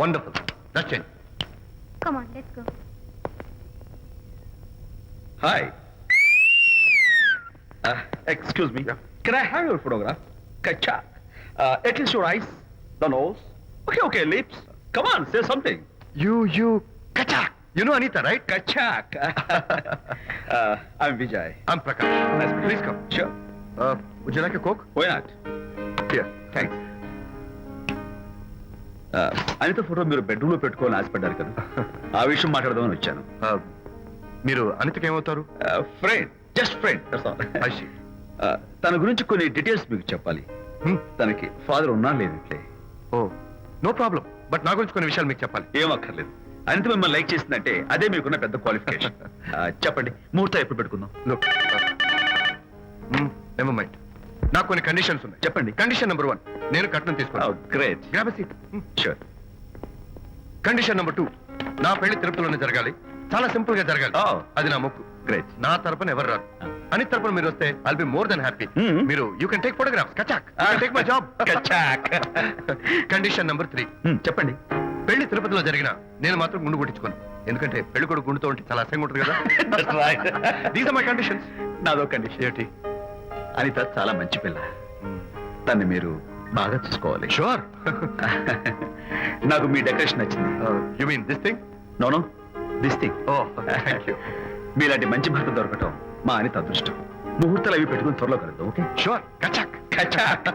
Wonderful. That's in. Come on, let's go. Hi. Uh, excuse me. Yeah. Can I have your photograph? Kacha. Uh, at least your eyes, the nose. Okay, okay, lips. Come on, say something. You, you, Kachak. You know Anita, right? Kachak. uh, I'm Vijay. I'm Prakash. Nice. Please come. Sure. Uh, would you like a Coke? Why not? Here. Thanks. Anitha photo మీరు బెడ్రూమ్లో పెట్టుకోవాలని ఆశపడ్డారు కదా. ఆ విషయం మాట్లాడదామని వచ్చాను. Uh, మీరు అనితకి ఏమవుతారు ఫ్రెండ్ జస్ట్ ఫ్రెండ్. తన గురించి కొన్ని డీటెయిల్స్ మీకు చెప్పాలి. Hmm. తనకి ఫాదర్ ఉన్నా లేదంటే. ఓ నో ప్రాబ్లం బట్ నా గురించి కొన్ని విషయాలు మీకు చెప్పాలి. ఏం అక్కర్లేదు. అనిత మిమ్మల్ని లైక్ చేసిందంటే అదే మీకున్న పెద్ద క్వాలిఫికేషన్ చెప్పండి. ముహూర్తం ఎప్పుడు పెట్టుకుందాం? లుక్ నెవర్ మైండ్ నాకు కొన్ని కండిషన్స్ ఉన్నాయి. చెప్పండి. కండిషన్ నెంబర్ వన్ నేను కట్నం తీసుకున్నాను షూర్ కండిషన్ నెంబర్ టూ నా పెళ్ళి తిరుపతిలోనే జరగాలి. చాలా సింపుల్గా జరగాలి. Oh. అది నా మొక్కు. గ్రేట్ నా తరపున ఎవరు రాదు అని తరపున మీరు వస్తే I'll be more than happy. మీరు యూ కెన్ టేక్ ఫోటోగ్రాఫ్స్ కచాక్ టేక్ మై జాబ్ కచాక్ కండిషన్ నెంబర్ త్రీ చెప్పండి. పెళ్ళి తిరుపతిలో జరిగిన నేను మాత్రం గుండు కొట్టించుకోను. ఎందుకంటే పెళ్ళి కొడుకు గుండుతో ఉంటే చాలా అసహ్యంగా ఉంటుంది కదా. దీస్ ఆర్ మై కండిషన్స్ నాదో కండిషన్ ఏంటి అనిత చాలా మంచి పిల్ల. తన్ని మీరు బాగా చూసుకోవాలి. షూర్ నాకు మీ డెకరేషన్ నచ్చింది. You mean this thing no no this thing oh thank you మీలాంటి మంచి భర్త దొరకటం మా అనిత అదృష్టం. ముహూర్తాలు అవి పెట్టుకుని త్వరలో కలుద్దాం ఓకే? షూర్ కచాక్ కచాక్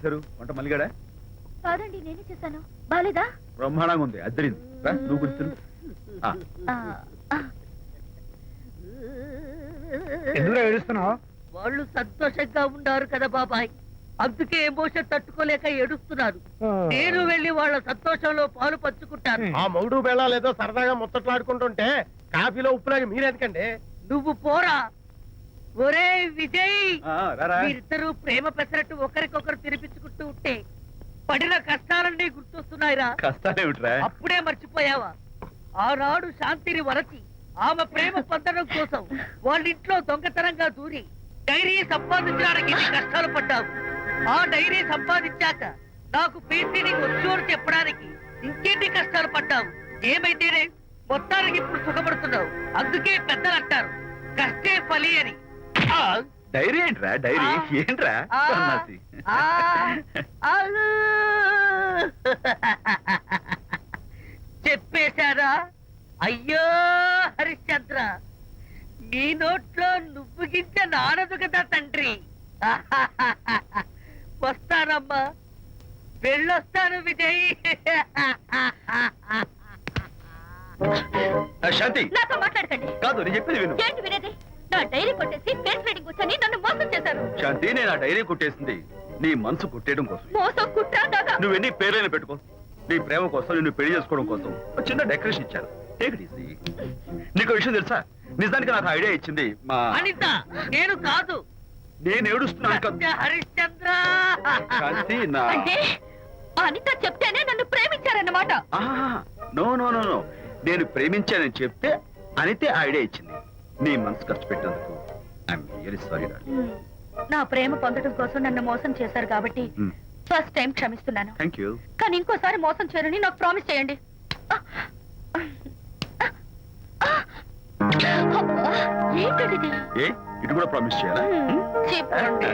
చేశారు? వంట మల్లిగాడా కాదండి నేనే చేశాను. బాలేదా? బ్రహ్మాండంగా ఉంది అద్దరింది. రా, నువ్వు ఆ, ఎందుకు ఏడుస్తున్నావు? వాళ్ళు సంతోషంగా ఉన్నారు కదా బాబాయ్. అందుకే ఎమోషన్ తట్టుకోలేక ఏడుస్తున్నారు. నేను వెళ్ళి వాళ్ళ సంతోషంలో పాలు పంచుకుంటాను. ఆ మౌడు బెళ్ళాలు ఏదో సరదాగా ముచ్చట్లాడుకుంటుంటే కాఫీలో ఉప్పులాగా మీరెందుకండి? నువ్వు పోరా. ఒరే విజయ్ మీరిద్దరూ ప్రేమ పెసరట్టు ఒకరికొకరు తినిపించుకుంటూ ఉంటే పడిన కష్టాలన్నీ గుర్తొస్తున్నాయిరా. కష్టాలేమిట్రా? అప్పుడే మర్చిపోయావా? ఆనాడు శాంతిని వరచి ఆమె ప్రేమ పొందడం కోసం వాళ్ళ ఇంట్లో దొంగతనంగా దూరి డైరీ సంపాదించడానికి కష్టాలు పడ్డావు. ఆ డైరీ సంపాదించాక నాకు పీసీడీకి వచ్చు అని చెప్పడానికి ఇంకెన్ని కష్టాలు పడ్డావు? ఏమైతేనే మొత్తానికి ఇప్పుడు సుఖపడుతున్నావు. అందుకే పెద్దలు అంటారు కష్టే ఫలి అని. డైరీ ఏంట్రా డైరీ? ఆ. ఏంట్రా? ఆ, సన్నాసి. ఆ, అలు. చెప్పేశారా? అయ్యో హరిశ్చంద్ర నీ నోట్లో నువ్వు గింజ నానదు కదా తండ్రి. వస్తానమ్మా. వెళ్ళొస్తాను విజయ్. శాంతి. నాతో మాట్లాడకండి. కాదు నేను చెప్పేది విను. ఏంటి వినేది? నా డైరీ కొట్టేసి ఫేస్ రీడింగ్ కూర్చొని నన్ను మోసం చేశారు. శాంతి నేను ఆ డైరీ కొట్టేసింది నీ మనసు కొట్టేయడం కోసం. మోసం కుట్ర దాగా నువ్వు ఎన్ని పేర్లైనా పెట్టుకో. నీ ప్రేమ కోసం నిన్ను పెళ్ళి చేసుకోవడం కోసం ఒక చిన్న డెకరేషన్ ఇచ్చాను. టేక్ ఇట్ ఈజీ నీకు విషయం తెలుసా? నిజానికి నాకు ఐడియా ఇచ్చింది మా అనిత నేను కాదు. నేను ఏడుస్తున్నాను కదా. సత్య హరిశ్చంద్ర. శాంతి నా అంటే అనిత చెప్తేనే నన్ను ప్రేమించారన్నమాట. No no no no. నేను ప్రేమించానని చెప్తే అనితే ఐడియా ఇచ్చింది. నీ మనసు ఖర్చు పెట్టినందుకు ఐఎమ్ రియలీ సారీ హ్మ్. నా ప్రేమ పొందడం కోసం నన్ను మోసం చేశారు కాబట్టి ఫస్ట్ టైం క్షమిస్తున్నాను థ్యాంక్ యూ కానీ ఇంకోసారి మోసం చేయరని నాకు ప్రామిస్ చేయండి ఏంటండి? ఏ ఇటు కూడా ప్రామిస్ చేయాలా చెప్పండి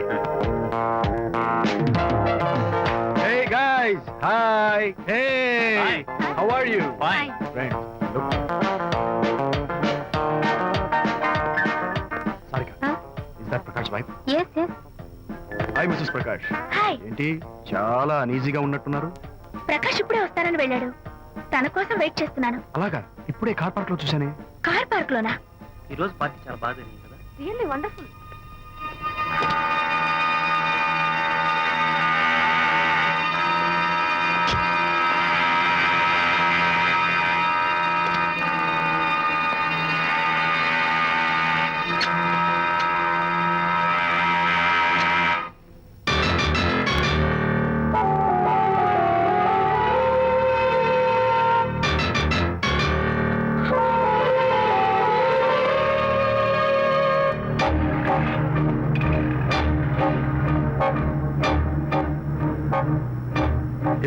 Hey guys, hi. Hey, Hi. how are you? Fine. Hi Mrs Prakash. Hi. ఏంటి? చాలా అనీజీగా ఉన్నట్టున్నారు. ప్రకాష్ ఇప్పుడే వస్తానని వెళ్ళాడు. తన కోసం వెయిట్ చేస్తున్నాను. అలాగా? ఇప్పుడే కార్ పార్క్లో చూసానే కార్ పార్క్ లోనా ఈ రోజు పార్టీ చాలా బాగా జరిగింది కదా. Really wonderful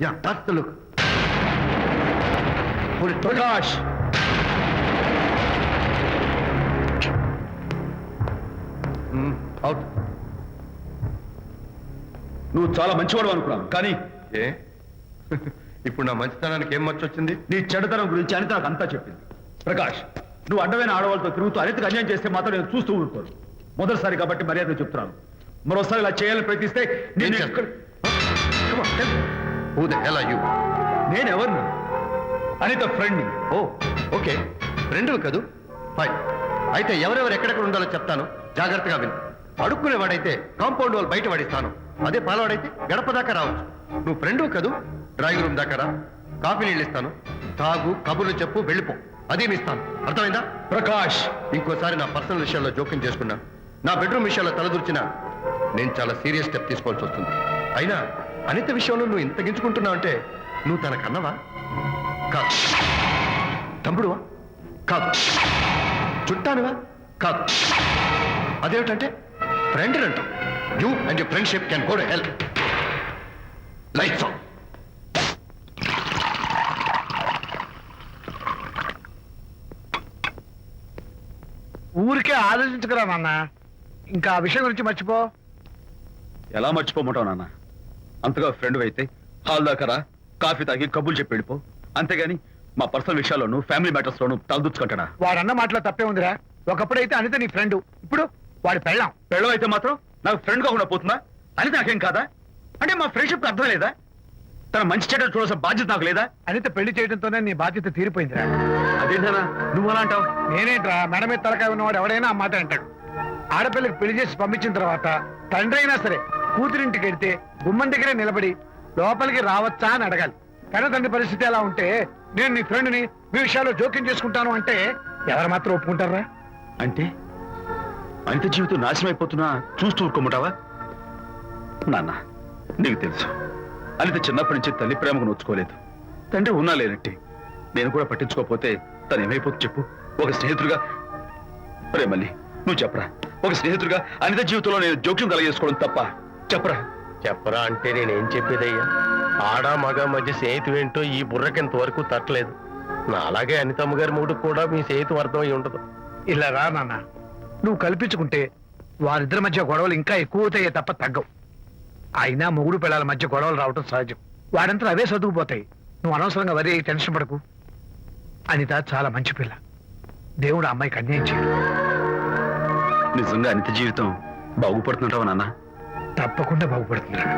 Yeah, that's the look. Hold it. Prakash! Out. నువ్వు చాలా మంచివాడు అనుకున్నాను కానీ ఏ ఇప్పుడు నా మంచితనానికి ఏం వచ్చింది నీ చెడుతనం గురించి అనిత నాకు అంతా చెప్పింది ప్రకాష్ నువ్వు అడ్డమైన ఆడవాళ్ళతో తిరుగుతూ అనితకు అన్యాయం చేస్తే మాత్రం నేను చూస్తూ ఊరుకోను మొదటిసారి కాబట్టి మర్యాద చెప్తున్నాను మరోసారి ఇలా చేయాలని ప్రయత్నిస్తే నేను Who the hell are you? నేను ఎవరిని Anitha friend oh okay. Friend కదూ? ఫైన్. అయితే ఎవరెవరు ఎక్కడెక్కడ ఉండాలో చెప్తాను. జాగ్రత్తగా విను. అడుక్కునేవాడైతే కాంపౌండ్ వాళ్ళు బయట పడిస్తాను. అదే పాలవాడైతే గడప దాకా రావచ్చు. నువ్వు ఫ్రెండ్ కదూ? డ్రాయింగ్ రూమ్ దాకా రా. కాఫీ నీళ్ళు ఇస్తాను. తాగు కబుర్లు చెప్పు వెళ్ళిపో. అది మీ ఇస్తాను అర్థమైందా? ప్రకాష్! ఇంకోసారి నా పర్సనల్ విషయాల్లో జోక్యం చేసుకున్నా. నా బెడ్రూమ్ విషయాల్లో తలదూర్చినా నేను చాలా సీరియస్ స్టెప్ తీసుకోవాల్సి వస్తుంది. అయినా అనిత విషయంలో నువ్వు ఇంత గించుకుంటున్నావు అంటే నువ్వు తన కన్నవా? కాదు. తమ్ముడువా? కాదు. చుట్టానువా? కాదు. అదేమిటంటే ఫ్రెండ్ అంటావు. You and your friendship can go to hell on ఊరికే ఆలోచించుకురా నాన్న. ఇంకా ఆ విషయం గురించి మర్చిపో. ఎలా మర్చిపోమంటావు నాన్న? అంతగా ఫ్రెండ్ అయితే హాల్ దాకా కాఫీ తాగి కబుర్లు చెప్పి వెళ్ళిపో. అంతేగాని మా పర్సనల్ విషయాల్లోనూ ఫ్యామిలీ మ్యాటర్స్ లోను తలదూచుకుంటాడా వాడన్న మాటలో తప్పే ఉందిరా. ఒకప్పుడైతే అనిత నీ ఫ్రెండ్ ఇప్పుడు వాడి పెళ్ళాం. పెళ్ళం అయితే మాత్రం నాకు ఫ్రెండ్ కాకుండా పోతుందా? అని నాకేం కాదా? అంటే మా ఫ్రెండ్షిప్ అర్థం లేదా? తన మంచి చెడ్డ చూడాల్సిన బాధ్యత నాకు లేదా? అనిత పెళ్ళి చేయడంతోనే నీ బాధ్యత తీరిపోయిందిరా. అదేంటనా నువ్వు అలా అంటావు? నేనేంట్రా మెడ మీద తలకాయ ఉన్నవాడు ఎవడైనా ఆ మాట అంటాడు. ఆడపిల్లకి పెళ్ళి చేసి పంపించిన తర్వాత తండ్రి అయినా సరే కూతురింటికి వెడితే గుమ్మం దగ్గరే నిలబడి లోపలికి రావచ్చా అని అడగాలి. కానీ తండ్రి పరిస్థితి ఎలా ఉంటే నేను నీ ఫ్రెండ్ని మీ విషయాల్లో జోక్యం చేసుకుంటాను అంటే ఎవరు మాత్రం ఒప్పుకుంటారా? అంటే? అనిత జీవితం నాశనం అయిపోతున్నా చూస్తూ ఊరుకోమంటావా? నాన్న నీకు తెలుసు. అనిత చిన్నప్పటి నుంచి తల్లి ప్రేమకు నోచుకోలేదు. తండ్రి ఉన్నా లేనట్టి. నేను కూడా పట్టించుకోకపోతే తను ఏమైపోతుంది చెప్పు. ఒక స్నేహితుడిగా ప్రేమల్లి నువ్వు చెప్పరా? ఒక స్నేహితుడిగా అనిత జీవితంలో నేను జోక్యం కలగేసుకోవడం తప్ప చెప్పరా. చెప్పరా అంటే నేనేం చెప్పేదయ్యా? ఆడ మగ మధ్య స్నేహితు ఏంటో ఈ బుర్రకింత వరకు తట్టలేదు. నా అలాగే అనితమ్మ గారి మూడు కూడా మీ స్నేహితు అర్థం అయి ఉండదు. ఇలా రా నాన్న. నువ్వు కల్పించుకుంటే వారిద్దరి మధ్య గొడవలు ఇంకా ఎక్కువ అవుతాయే తప్ప తగ్గవు. అయినా మొగుడు పిల్లల మధ్య గొడవలు రావటం సహజం. వాడంతా అవే చదువుకుపోతాయి నువ్వు అనవసరంగా వరి అయ్యి టెన్షన్ పడకు. అనిత చాలా మంచి పిల్ల. దేవుడు ఆ అమ్మాయికి అన్యాయం చేయడు. నిజంగా అనిత జీవితం బాగుపడుతుంటావా నాన్న? తప్పకుండా బాగుపడుతుందిరా.